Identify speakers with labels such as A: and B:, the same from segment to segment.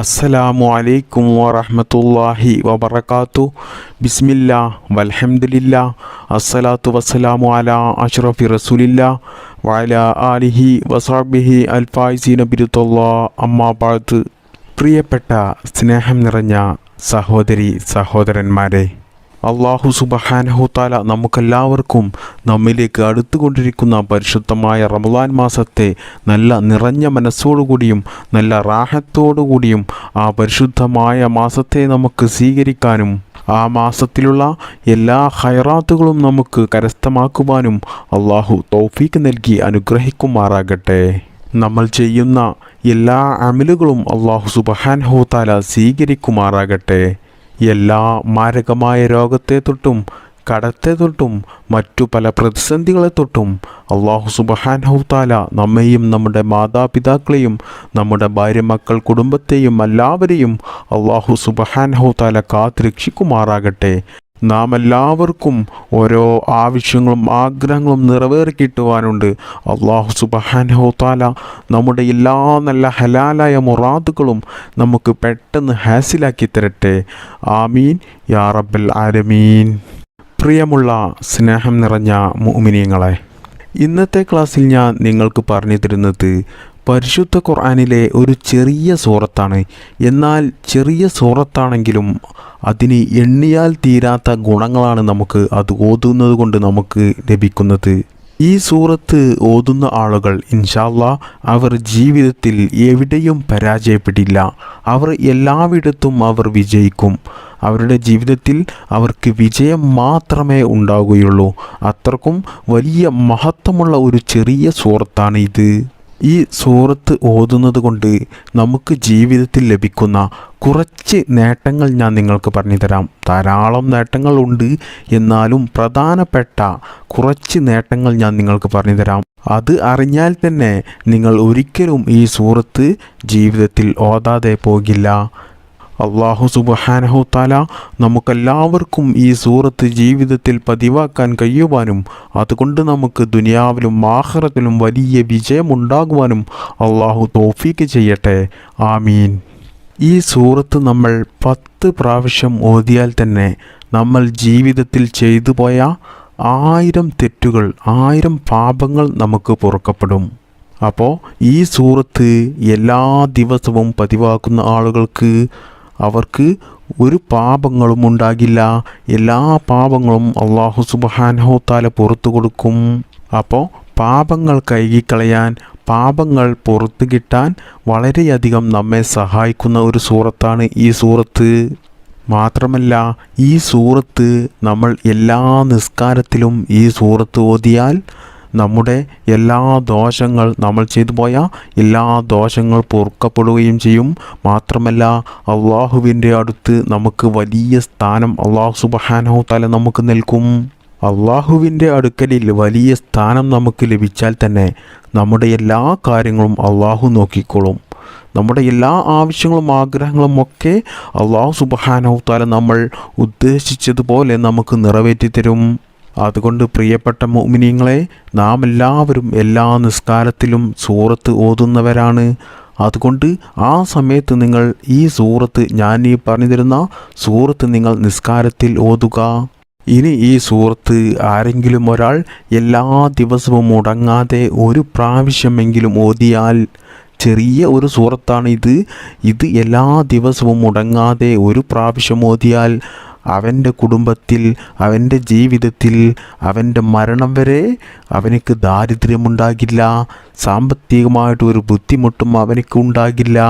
A: അസ്സലാമു അലൈക്കും വറഹ്മത്തുള്ളാഹി വബറകാതു ബിസ്മില്ല വൽഹംദുലില്ലാ. അസ്സലാത്തു വസ്സലാമു അലാ അഷ്റഫി റസൂലില്ലാ. വഅലാ ആലിഹി വസാബിഹി അൽഫായിസീന ബിരുത്തുല്ലാ അമ്മാ ബഅദ്. പ്രിയപ്പെട്ട സ്നേഹം നിറഞ്ഞ സഹോദരി സഹോദരന്മാരെ അള്ളാഹു സുബഹാനഹുത്താല നമുക്കെല്ലാവർക്കും നമ്മിലേക്ക് അടുത്തുകൊണ്ടിരിക്കുന്ന പരിശുദ്ധമായ റമദാൻ മാസത്തെ നല്ല നിറഞ്ഞ മനസ്സോടുകൂടിയും നല്ല റാഹത്തോടുകൂടിയും ആ പരിശുദ്ധമായ മാസത്തെ നമുക്ക് സ്വീകരിക്കാനും ആ മാസത്തിലുള്ള എല്ലാ ഹൈറാത്തുകളും നമുക്ക് കരസ്ഥമാക്കുവാനും അള്ളാഹു തൗഫീക്ക് നൽകി അനുഗ്രഹിക്കുമാറാകട്ടെ. നമ്മൾ ചെയ്യുന്ന എല്ലാ അമലുകളും അള്ളാഹു സുബഹാൻഹുത്താല സ്വീകരിക്കുമാറാകട്ടെ. എല്ലാ മാരകമായ രോഗത്തെ തൊട്ടും കടത്തെ തൊട്ടും മറ്റു പല പ്രതിസന്ധികളെ തൊട്ടും അള്ളാഹു സുബഹാൻഹൗത്താല നമ്മെയും നമ്മുടെ മാതാപിതാക്കളെയും നമ്മുടെ ഭാര്യ മക്കൾ കുടുംബത്തെയും എല്ലാവരെയും അള്ളാഹു സുബഹാൻഹൗത്താല കാത്തുരക്ഷിക്കുമാറാകട്ടെ നാം എല്ലാവർക്കും ഓരോ ആവശ്യങ്ങളും ആഗ്രഹങ്ങളും നിറവേറി കിട്ടുവാനുണ്ട് അള്ളാഹു സുബഹാൻഹോത്താല നമ്മുടെ എല്ലാ നല്ല ഹലാലായ മുറാദുകളും നമുക്ക് പെട്ടെന്ന് ഹാസിലാക്കി തരട്ടെ. ആമീൻ. യാ റബ്ബൽ ആലമീൻ. പ്രിയമുള്ള സ്നേഹം നിറഞ്ഞ മുഅ്മിനീങ്ങളെ ഇന്നത്തെ ക്ലാസ്സിൽ ഞാൻ നിങ്ങൾക്ക് പറഞ്ഞു തരുന്നത് പരിശുദ്ധ ഖുർആാനിലെ ഒരു ചെറിയ സൂറത്താണ്. എന്നാൽ ചെറിയ സൂറത്താണെങ്കിലും അതിന് എണ്ണിയാൽ തീരാത്ത ഗുണങ്ങളാണ് നമുക്ക് അത് ഓതുന്നത് കൊണ്ട് നമുക്ക് ലഭിക്കുന്നത്. ഈ സൂറത്ത് ഓതുന്ന ആളുകൾ ഇൻഷാല്ല അവർ ജീവിതത്തിൽ എവിടെയും പരാജയപ്പെടില്ല. അവർ എല്ലാവിടത്തും അവർ വിജയിക്കും. അവരുടെ ജീവിതത്തിൽ അവർക്ക് വിജയം മാത്രമേ ഉണ്ടാവുകയുള്ളൂ. അത്രക്കും വലിയ മഹത്വമുള്ള ഒരു ചെറിയ സൂറത്താണ് ഇത്. ഈ സൂറത്ത് ഓതുന്നത് കൊണ്ട് നമുക്ക് ജീവിതത്തിൽ ലഭിക്കുന്ന കുറച്ച് നേട്ടങ്ങൾ ഞാൻ നിങ്ങൾക്ക് പറഞ്ഞു തരാം. ധാരാളം നേട്ടങ്ങളുണ്ട്. എന്നാലും പ്രധാനപ്പെട്ട കുറച്ച് നേട്ടങ്ങൾ ഞാൻ നിങ്ങൾക്ക് പറഞ്ഞു തരാം. അത് അറിഞ്ഞാൽ തന്നെ നിങ്ങൾ ഒരിക്കലും ഈ സൂറത്ത് ജീവിതത്തിൽ ഓതാതെ പോകില്ല. അള്ളാഹു സുബഹാനഹു താല നമുക്കെല്ലാവർക്കും ഈ സൂറത്ത് ജീവിതത്തിൽ പതിവാക്കാൻ കഴിയുവാനും അതുകൊണ്ട് നമുക്ക് ദുനിയാവിലും ആഹ്റത്തിലും വലിയ വിജയമുണ്ടാകുവാനും അള്ളാഹു തോഫീക്ക് ചെയ്യട്ടെ. ആമീൻ. ഈ സൂറത്ത് നമ്മൾ പത്ത് പ്രാവശ്യം ഓതിയാൽ തന്നെ നമ്മൾ ജീവിതത്തിൽ ചെയ്തു പോയ ആയിരം തെറ്റുകൾ ആയിരം പാപങ്ങൾ നമുക്ക് പൊറുക്കപ്പെടും. അപ്പോൾ ഈ സൂറത്ത് എല്ലാ ദിവസവും പതിവാക്കുന്ന ആളുകൾക്ക് അവർക്ക് ഒരു പാപങ്ങളും ഉണ്ടാകില്ല. എല്ലാ പാപങ്ങളും അള്ളാഹു സുബാനഹോത്താല പുറത്തു കൊടുക്കും. അപ്പോൾ പാപങ്ങൾ കഴുകിക്കളയാൻ പാപങ്ങൾ പുറത്തു കിട്ടാൻ വളരെയധികം നമ്മെ സഹായിക്കുന്ന ഒരു സൂറത്താണ് ഈ സൂറത്ത്. മാത്രമല്ല ഈ സൂറത്ത് നമ്മൾ എല്ലാ നിസ്കാരത്തിലും ഈ സൂറത്ത് ഓതിയാൽ നമ്മുടെ എല്ലാ ദോഷങ്ങൾ നമ്മൾ ചെയ്തു പോയ എല്ലാ ദോഷങ്ങൾ പൊറുക്കപ്പെടുകയും ചെയ്യും. മാത്രമല്ല അള്ളാഹുവിന്റെ അടുത്ത് നമുക്ക് വലിയ സ്ഥാനം അള്ളാഹു സുബഹാനോ തല നമുക്ക് നൽകും. അള്ളാഹുവിന്റെ അടുക്കലിൽ വലിയ സ്ഥാനം നമുക്ക് ലഭിച്ചാൽ തന്നെ നമ്മുടെ എല്ലാ കാര്യങ്ങളും അള്ളാഹു നോക്കിക്കോളും. നമ്മുടെ എല്ലാ ആവശ്യങ്ങളും ആഗ്രഹങ്ങളും ഒക്കെ അള്ളാഹു സുബഹാനോ താല നമ്മൾ ഉദ്ദേശിച്ചതുപോലെ നമുക്ക് നിറവേറ്റി തരും അതുകൊണ്ട് പ്രിയപ്പെട്ട മോമിനിയങ്ങളെ നാം എല്ലാവരും എല്ലാ നിസ്കാരത്തിലും സൂറത്ത് ഓതുന്നവരാണ്. അതുകൊണ്ട് ആ സമയത്ത് നിങ്ങൾ ഈ സൂറത്ത് ഞാൻ ഈ പറഞ്ഞു തരുന്ന സൂറത്ത് നിങ്ങൾ നിസ്കാരത്തിൽ ഓതുക. ഇനി ഈ സൂറത്ത് ആരെങ്കിലും ഒരാൾ എല്ലാ ദിവസവും മുടങ്ങാതെ ഒരു പ്രാവശ്യമെങ്കിലും ഓതിയാൽ ചെറിയ ഒരു സൂറത്താണ് ഇത്. ഇത് എല്ലാ ദിവസവും മുടങ്ങാതെ ഒരു പ്രാവശ്യം ഓതിയാൽ അവന്റെ കുടുംബത്തിൽ അവന്റെ ജീവിതത്തിൽ അവന്റെ മരണം വരെ അവനക്ക് ദാരിദ്ര്യമുണ്ടാകില്ല. സാമ്പത്തികമായിട്ട് ഒരു ബുദ്ധിമുട്ടും അവനക്ക് ഉണ്ടാകില്ല.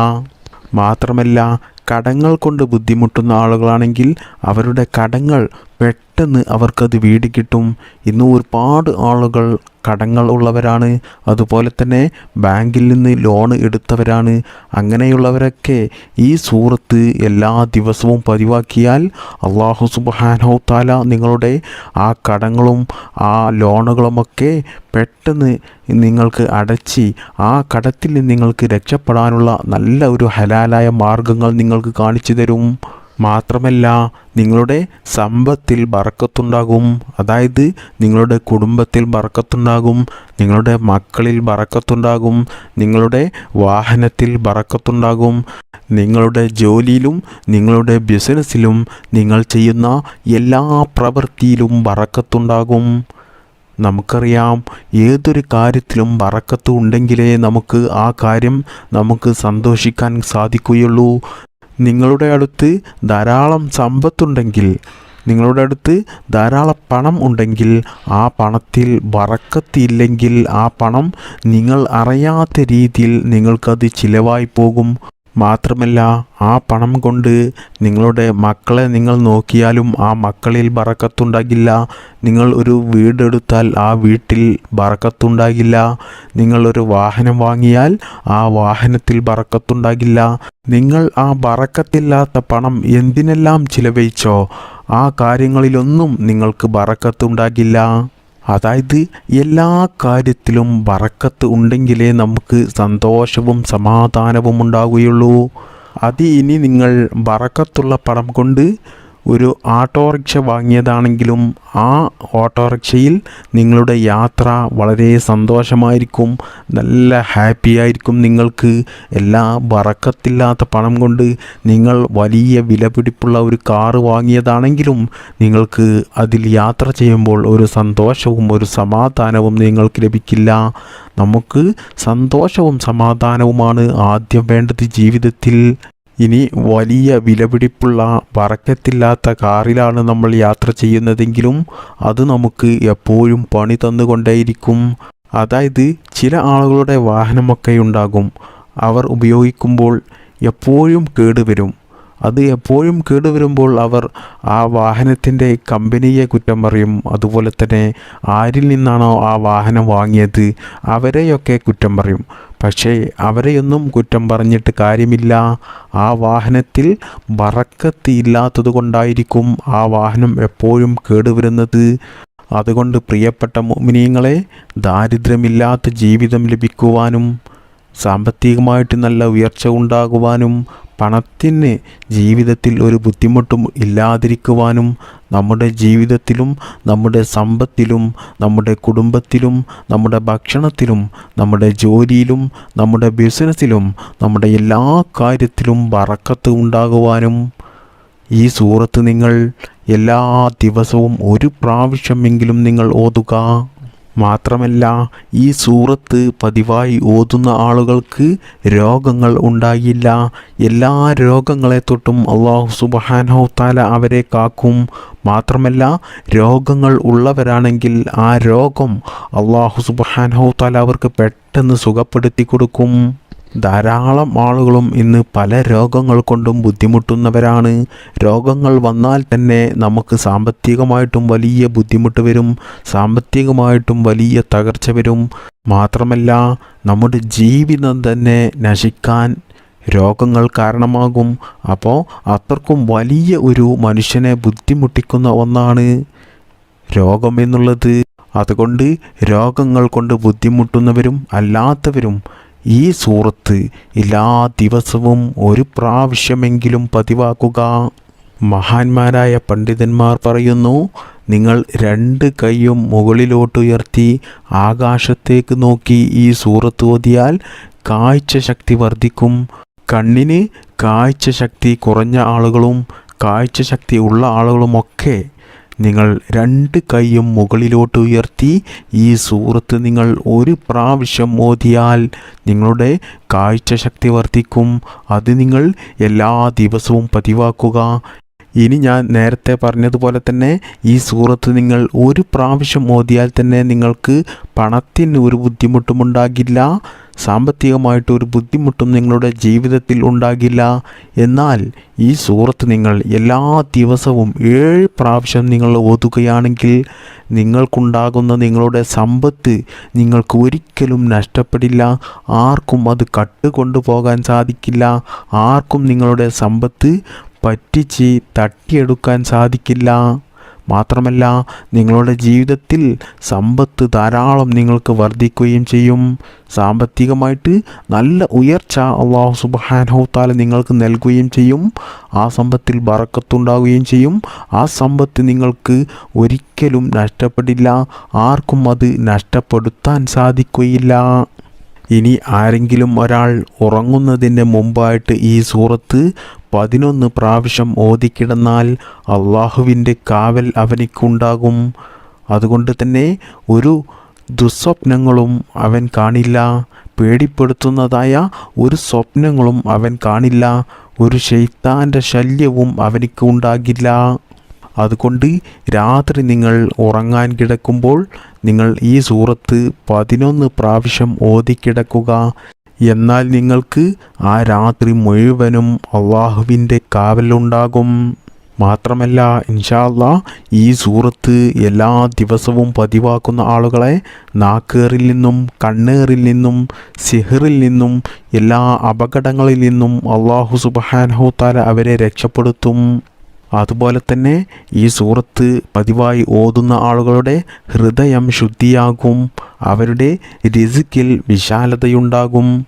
A: മാത്രമല്ല കടങ്ങൾ കൊണ്ട് ബുദ്ധിമുട്ടുന്ന ആളുകളാണെങ്കിൽ അവരുടെ കടങ്ങൾ പെട്ടെന്ന് അവർക്കത് വീട് കിട്ടും. ഇന്ന് ഒരുപാട് ആളുകൾ കടങ്ങൾ ഉള്ളവരാണ്. അതുപോലെ തന്നെ ബാങ്കിൽ നിന്ന് ലോൺ എടുത്തവരാണ്. അങ്ങനെയുള്ളവരൊക്കെ ഈ സൂറത്ത് എല്ലാ ദിവസവും പതിവാക്കിയാൽ അള്ളാഹു സുബാനോ താല നിങ്ങളുടെ ആ കടങ്ങളും ആ ലോണുകളുമൊക്കെ പെട്ടെന്ന് നിങ്ങൾക്ക് അടച്ച് ആ കടത്തിൽ നിങ്ങൾക്ക് രക്ഷപ്പെടാനുള്ള നല്ല ഒരു ഹലാലായ മാർഗങ്ങൾ നിങ്ങൾക്ക് കാണിച്ചു തരും. മാത്രമല്ല നിങ്ങളുടെ സമ്പത്തിൽ ബറക്കത്തുണ്ടാകും. അതായത് നിങ്ങളുടെ കുടുംബത്തിൽ ബറക്കത്തുണ്ടാകും. നിങ്ങളുടെ മക്കളിൽ ബറക്കത്തുണ്ടാകും. നിങ്ങളുടെ വാഹനത്തിൽ ബറക്കത്തുണ്ടാകും. നിങ്ങളുടെ ജോലിയിലും നിങ്ങളുടെ ബിസിനസ്സിലും നിങ്ങൾ ചെയ്യുന്ന എല്ലാ പ്രവൃത്തിയിലും ബറക്കത്തുണ്ടാകും. നമുക്കറിയാം ഏതൊരു കാര്യത്തിലും വറക്കത്ത് ഉണ്ടെങ്കിലേ നമുക്ക് ആ കാര്യം നമുക്ക് സന്തോഷിക്കാൻ സാധിക്കുകയുള്ളൂ. നിങ്ങളുടെ അടുത്ത് ധാരാളം സമ്പത്തുണ്ടെങ്കിൽ നിങ്ങളുടെ അടുത്ത് ധാരാളം പണം ഉണ്ടെങ്കിൽ ആ പണത്തിൽ വറക്കത്തില്ലെങ്കിൽ ആ പണം നിങ്ങൾ അറിയാത്ത രീതിയിൽ നിങ്ങൾക്കത് ചിലവായി പോകും. മാത്രമല്ല ആ പണം കൊണ്ട് നിങ്ങളുടെ മക്കളെ നിങ്ങൾ നോക്കിയാലും ആ മക്കളിൽ ബറക്കത്തുണ്ടാകില്ല. നിങ്ങൾ ഒരു വീടെടുത്താൽ ആ വീട്ടിൽ ബറക്കത്തുണ്ടാകില്ല. നിങ്ങളൊരു വാഹനം വാങ്ങിയാൽ ആ വാഹനത്തിൽ ബറക്കത്തുണ്ടാകില്ല. നിങ്ങൾ ആ ബറക്കത്തില്ലാത്ത പണം എന്തിനെല്ലാം ചിലവഴിച്ചോ ആ കാര്യങ്ങളിലൊന്നും നിങ്ങൾക്ക് ബറക്കത്തുണ്ടാകില്ല. അതായത് എല്ലാ കാര്യത്തിലും വറക്കത്ത് ഉണ്ടെങ്കിലേ നമുക്ക് സന്തോഷവും സമാധാനവും ഉണ്ടാവുകയുള്ളൂ. അത് ഇനി നിങ്ങൾ വറക്കത്തുള്ള പണം കൊണ്ട് ഒരു ഓട്ടോറിക്ഷ വാങ്ങിയതാണെങ്കിലും ആ ഓട്ടോറിക്ഷയിൽ നിങ്ങളുടെ യാത്ര വളരെ സന്തോഷമായിരിക്കും നല്ല ഹാപ്പി ആയിരിക്കും. നിങ്ങൾക്ക് എല്ലാ വറക്കത്തില്ലാത്ത പണം കൊണ്ട് നിങ്ങൾ വലിയ വിലപിടിപ്പുള്ള ഒരു കാറ് വാങ്ങിയതാണെങ്കിലും നിങ്ങൾക്ക് അതിൽ യാത്ര ചെയ്യുമ്പോൾ ഒരു സന്തോഷവും ഒരു സമാധാനവും നിങ്ങൾക്ക് ലഭിക്കില്ല. നമുക്ക് സന്തോഷവും സമാധാനവുമാണ് ആദ്യം വേണ്ടത് ജീവിതത്തിൽ. ഇനി വലിയ വിലപിടിപ്പുള്ള വറക്കത്തില്ലാത്ത കാറിലാണ് നമ്മൾ യാത്ര ചെയ്യുന്നതെങ്കിലും അത് നമുക്ക് എപ്പോഴും പണി തന്നുകൊണ്ടേയിരിക്കും. അതായത് ചില ആളുകളുടെ വാഹനമൊക്കെ ഉണ്ടാകും. അവർ ഉപയോഗിക്കുമ്പോൾ എപ്പോഴും കേടുവരും. അത് എപ്പോഴും കേടുവരുമ്പോൾ അവർ ആ വാഹനത്തിന്റെ കമ്പനിയെ കുറ്റം പറയും. അതുപോലെ തന്നെ ആരിൽ നിന്നാണോ ആ വാഹനം വാങ്ങിയത്? അവരെയൊക്കെ കുറ്റം പറയും. പക്ഷേ അവരെയൊന്നും കുറ്റം പറഞ്ഞിട്ട് കാര്യമില്ല. ആ വാഹനത്തിൽ ബറക്കത്ത് ഇല്ലാത്തത് കൊണ്ടായിരിക്കും ആ വാഹനം എപ്പോഴും കേടുവരുന്നത്. അതുകൊണ്ട് പ്രിയപ്പെട്ട മോമിനിയങ്ങളെ ദാരിദ്ര്യമില്ലാത്ത ജീവിതം ലഭിക്കുവാനും സാമ്പത്തികമായിട്ട് നല്ല ഉയർച്ച ഉണ്ടാകുവാനും പണത്തിന് ജീവിതത്തിൽ ഒരു ബുദ്ധിമുട്ടും ഇല്ലാതിരിക്കുവാനും നമ്മുടെ ജീവിതത്തിലും നമ്മുടെ സമ്പത്തിലും നമ്മുടെ കുടുംബത്തിലും നമ്മുടെ ഭക്ഷണത്തിലും നമ്മുടെ ജോലിയിലും നമ്മുടെ ബിസിനസ്സിലും നമ്മുടെ എല്ലാ കാര്യത്തിലും വറക്കത്ത് ഉണ്ടാകുവാനും ഈ സൂറത്ത് നിങ്ങൾ എല്ലാ ദിവസവും ഒരു പ്രാവശ്യമെങ്കിലും നിങ്ങൾ ഓതുക. മാത്രമല്ല ഈ സൂറത്ത് പതിവായി ഓതുന്ന ആളുകൾക്ക് രോഗങ്ങൾ ഉണ്ടാകില്ല എല്ലാ രോഗങ്ങളെ തൊട്ടും അള്ളാഹു സുബഹാനഹുത്താല അവരെ കാക്കും. മാത്രമല്ല രോഗങ്ങൾ ഉള്ളവരാണെങ്കിൽ ആ രോഗം അള്ളാഹു സുബഹാനഹുത്താല അവർക്ക് പെട്ടെന്ന് സുഖപ്പെടുത്തി കൊടുക്കും. ധാരാളം ആളുകളും ഇന്ന് പല രോഗങ്ങൾ കൊണ്ടും ബുദ്ധിമുട്ടുന്നവരാണ്. രോഗങ്ങൾ വന്നാൽ തന്നെ നമുക്ക് സാമ്പത്തികമായിട്ടും വലിയ ബുദ്ധിമുട്ട് വരും സാമ്പത്തികമായിട്ടും വലിയ തകർച്ച വരും. മാത്രമല്ല നമ്മുടെ ജീവിതം തന്നെ നശിക്കാൻ രോഗങ്ങൾ കാരണമാകും. അപ്പോൾ അത്രക്കും വലിയ ഒരു മനുഷ്യനെ ബുദ്ധിമുട്ടിക്കുന്ന ഒന്നാണ് രോഗം എന്നുള്ളത്. അതുകൊണ്ട് രോഗങ്ങൾ കൊണ്ട് ബുദ്ധിമുട്ടുന്നവരും അല്ലാത്തവരും ഈ സൂറത്ത് എല്ലാ ദിവസവും ഒരു പ്രാവശ്യമെങ്കിലും പതിവാക്കുക. മഹാന്മാരായ പണ്ഡിതന്മാർ പറയുന്നു നിങ്ങൾ രണ്ട് കൈയും മുകളിലോട്ടുയർത്തി ആകാശത്തേക്ക് നോക്കി ഈ സൂറത്ത് ഓതിയാൽ കാഴ്ച ശക്തി വർദ്ധിക്കും. കണ്ണിന് കാഴ്ച ശക്തി കുറഞ്ഞ ആളുകളും കാഴ്ച ശക്തി ഉള്ള ആളുകളുമൊക്കെ നിങ്ങൾ രണ്ട് കൈയും മുകളിലോട്ട് ഉയർത്തി ഈ സൂറത്ത് നിങ്ങൾ ഒരു പ്രാവശ്യം ഓതിയാൽ നിങ്ങളുടെ കാഴ്ചശക്തി വർദ്ധിക്കും. അത് നിങ്ങൾ എല്ലാ ദിവസവും പതിവാക്കുക. ഇനി ഞാൻ നേരത്തെ പറഞ്ഞതുപോലെ തന്നെ ഈ സൂറത്ത് നിങ്ങൾ ഒരു പ്രാവശ്യം ഓതിയാൽ തന്നെ നിങ്ങൾക്ക് പണത്തിന് ഒരു ബുദ്ധിമുട്ടും ഉണ്ടാകില്ല സാമ്പത്തികമായിട്ട് ഒരു ബുദ്ധിമുട്ടും നിങ്ങളുടെ ജീവിതത്തിൽ ഉണ്ടാകില്ല. എന്നാൽ ഈ സൂറത്ത് നിങ്ങൾ എല്ലാ ദിവസവും ഏഴ് പ്രാവശ്യം നിങ്ങൾ ഓതുകയാണെങ്കിൽ നിങ്ങൾക്കുണ്ടാകുന്ന നിങ്ങളുടെ സമ്പത്ത് നിങ്ങൾക്ക് ഒരിക്കലും നഷ്ടപ്പെടില്ല. ആർക്കും അത് കട്ടുകൊണ്ടുപോകാൻ സാധിക്കില്ല. ആർക്കും നിങ്ങളുടെ സമ്പത്ത് പറ്റിച്ച് തട്ടിയെടുക്കാൻ സാധിക്കില്ല. മാത്രമല്ല നിങ്ങളുടെ ജീവിതത്തിൽ സമ്പത്ത് ധാരാളം നിങ്ങൾക്ക് വർദ്ധിക്കുകയും ചെയ്യും. സാമ്പത്തികമായിട്ട് നല്ല ഉയർച്ച അള്ളാഹു സുബാനഹുത്താല നിങ്ങൾക്ക് നൽകുകയും ചെയ്യും. ആ സമ്പത്തിൽ ബറക്കത്തുണ്ടാവുകയും ചെയ്യും. ആ സമ്പത്ത് നിങ്ങൾക്ക് ഒരിക്കലും നഷ്ടപ്പെടില്ല. ആർക്കും അത് നഷ്ടപ്പെടുത്താൻ സാധിക്കുകയില്ല. ഇനി ആരെങ്കിലും ഒരാൾ ഉറങ്ങുന്നതിന് മുമ്പായിട്ട് ഈ സൂറത്ത് പതിനൊന്ന് പ്രാവശ്യം ഓതിക്കിടന്നാൽ അള്ളാഹുവിന്റെ കാവൽ അവനിക്കുണ്ടാകും. അതുകൊണ്ട് തന്നെ ഒരു ദുസ്വപ്നങ്ങളും അവൻ കാണില്ല. പേടിപ്പെടുത്തുന്നതായ ഒരു സ്വപ്നങ്ങളും അവൻ കാണില്ല. ഒരു ശൈത്താന്റെ ശല്യവും അവനിക്ക് ഉണ്ടാകില്ല. അതുകൊണ്ട് രാത്രി നിങ്ങൾ ഉറങ്ങാൻ കിടക്കുമ്പോൾ നിങ്ങൾ ഈ സൂറത്ത് പതിനൊന്ന് പ്രാവശ്യം ഓതിക്കിടക്കുക. എന്നാൽ നിങ്ങൾക്ക് ആ രാത്രി മുഴുവനും അള്ളാഹുവിന്റെ കാവലുണ്ടാകും. മാത്രമല്ല ഇൻഷാല്ല ഈ സൂറത്ത് എല്ലാ ദിവസവും പതിവാക്കുന്ന ആളുകളെ നാക്കേറിൽ നിന്നും കണ്ണേറിൽ നിന്നും സിഹറിൽ നിന്നും എല്ലാ അപകടങ്ങളിൽ നിന്നും അള്ളാഹു താല അവരെ രക്ഷപ്പെടുത്തും. അതുപോലെ തന്നെ ഈ സൂറത്ത് പതിവായി ഓതുന്ന ആളുകളുടെ ഹൃദയം ശുദ്ധിയാകും. അവരുടെ രിസിക്കിൽ വിശാലതയുണ്ടാകും.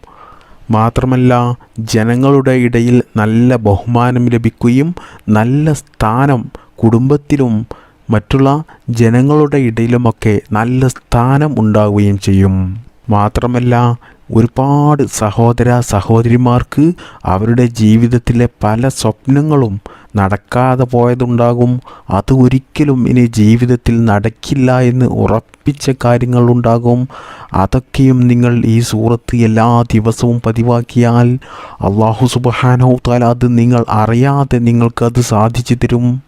A: മാത്രമല്ല ജനങ്ങളുടെ ഇടയിൽ നല്ല ബഹുമാനം ലഭിക്കുകയും നല്ല സ്ഥാനം കുടുംബത്തിലും മറ്റുള്ള ജനങ്ങളുടെ ഇടയിലുമൊക്കെ നല്ല സ്ഥാനം ഉണ്ടാവുകയും ചെയ്യും. മാത്രമല്ല ഒരുപാട് സഹോദര സഹോദരിമാർക്ക് അവരുടെ ജീവിതത്തിലെ പല സ്വപ്നങ്ങളും നടക്കാതെ പോയതുണ്ടാകും. അത് ഒരിക്കലും ഇനി ജീവിതത്തിൽ നടക്കില്ല എന്ന് ഉറപ്പിച്ച കാര്യങ്ങളുണ്ടാകും. അതൊക്കെയും നിങ്ങൾ ഈ സൂറത്ത് എല്ലാ ദിവസവും പതിവാക്കിയാൽ അള്ളാഹു സുബഹാനോ താൽ അത് നിങ്ങൾ അറിയാതെ നിങ്ങൾക്കത് സാധിച്ചു തരും.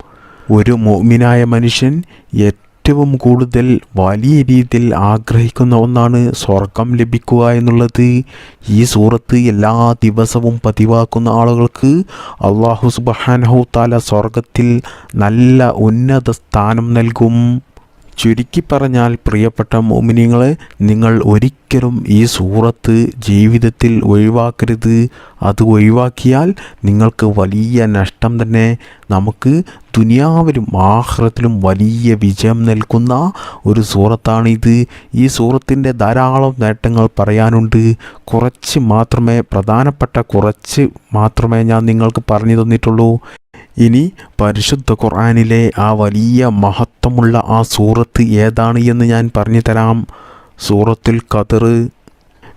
A: ഒരു മോമിനായ മനുഷ്യൻ ഏറ്റവും കൂടുതൽ വലിയ രീതിയിൽ ആഗ്രഹിക്കുന്ന ഒന്നാണ് സ്വർഗം ലഭിക്കുക എന്നുള്ളത്. ഈ സൂറത്ത് എല്ലാ ദിവസവും പതിവാക്കുന്ന ആളുകൾക്ക് അള്ളാഹു സുബഹാനഹു താല സ്വർഗത്തിൽ നല്ല ഉന്നത സ്ഥാനം നൽകും. ചുരുക്കി പറഞ്ഞാൽ പ്രിയപ്പെട്ട മോമിനിങ്ങളെ നിങ്ങൾ ഒരിക്കലും ഈ സൂറത്ത് ജീവിതത്തിൽ ഒഴിവാക്കരുത്. അത് ഒഴിവാക്കിയാൽ നിങ്ങൾക്ക് വലിയ നഷ്ടം തന്നെ നമുക്ക് ദുനിയാവിലും ആഹ്റത്തിലും വലിയ വിജയം നൽകുന്ന ഒരു സൂറത്താണിത്. ഈ സൂറത്തിന്റെ ധാരാളം നേട്ടങ്ങൾ പറയാനുണ്ട്. കുറച്ച് മാത്രമേ പ്രധാനപ്പെട്ട കുറച്ച് മാത്രമേ ഞാൻ നിങ്ങൾക്ക് പറഞ്ഞു തന്നിട്ടുള്ളൂ. ഇനി പരിശുദ്ധ ഖുർആാനിലെ ആ വലിയ മഹത്വമുള്ള ആ സൂറത്ത് ഏതാണ് എന്ന് ഞാൻ പറഞ്ഞു തരാം. സൂറത്തുൽ ഖദർ.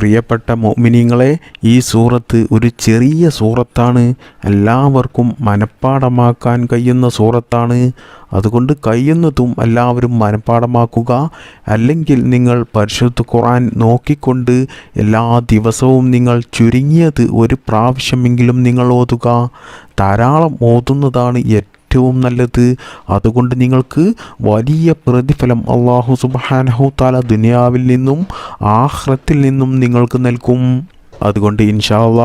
A: പ്രിയപ്പെട്ട മോമിനിങ്ങളെ ഈ സൂറത്ത് ഒരു ചെറിയ സൂറത്താണ്. എല്ലാവർക്കും മനഃപ്പാടമാക്കാൻ കഴിയുന്ന സൂറത്താണ്. അതുകൊണ്ട് കഴിയുന്നതും എല്ലാവരും മനഃപ്പാടമാക്കുക അല്ലെങ്കിൽ നിങ്ങൾ പരിശുദ്ധ ഖുറാൻ നോക്കിക്കൊണ്ട് എല്ലാ ദിവസവും നിങ്ങൾ ചുരുങ്ങിയത് ഒരു പ്രാവശ്യമെങ്കിലും നിങ്ങൾ ഓതുക. ധാരാളം ഓതുന്നതാണ് ഏറ്റവും ഏറ്റവും നല്ലത്. അതുകൊണ്ട് നിങ്ങൾക്ക് വലിയ പ്രതിഫലം അള്ളാഹു സുബാനഹു താല ദുനിയാവിൽ നിന്നും ആഹ്റത്തിൽ നിന്നും നിങ്ങൾക്ക് നൽകും. അതുകൊണ്ട് ഇൻഷാല്ല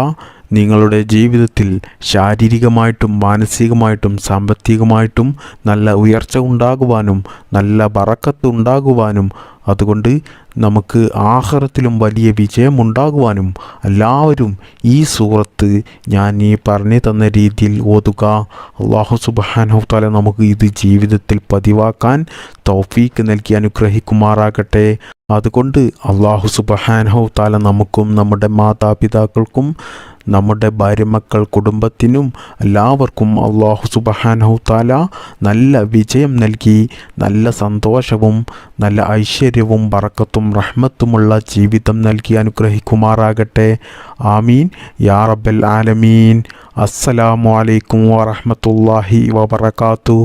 A: നിങ്ങളുടെ ജീവിതത്തിൽ ശാരീരികമായിട്ടും മാനസികമായിട്ടും സാമ്പത്തികമായിട്ടും നല്ല ഉയർച്ച ഉണ്ടാകുവാനും നല്ല ബറക്കത്ത് ഉണ്ടാകുവാനും അതുകൊണ്ട് നമുക്ക് ആഹാരത്തിലും വലിയ വിജയമുണ്ടാകുവാനും എല്ലാവരും ഈ സൂറത്ത് ഞാൻ ഈ പറഞ്ഞു തന്ന രീതിയിൽ ഓതുക. അള്ളാഹു സുബാനോത്താല നമുക്ക് ഇത് ജീവിതത്തിൽ പതിവാക്കാൻ തൗഫീക്ക് നൽകി അനുഗ്രഹിക്കുമാറാകട്ടെ. അതുകൊണ്ട് അള്ളാഹു സുബഹാനഹു താല നമുക്കും നമ്മുടെ മാതാപിതാക്കൾക്കും നമ്മുടെ ഭാര്യമക്കൾ കുടുംബത്തിനും എല്ലാവർക്കും അള്ളാഹു സുബഹാനഹു താല നല്ല വിജയം നൽകി. നല്ല സന്തോഷവും നല്ല ഐശ്വര്യവും ബറക്കത്തും റഹ്മത്തുമുള്ള ജീവിതം നൽകി അനുഗ്രഹിക്കുമാറാകട്ടെ. ആമീൻ. യാ റബ്ബൽ ആലമീൻ. അസ്സലാമു അലൈക്കും വറഹമത്തല്ലാഹി വബർക്കാത്തു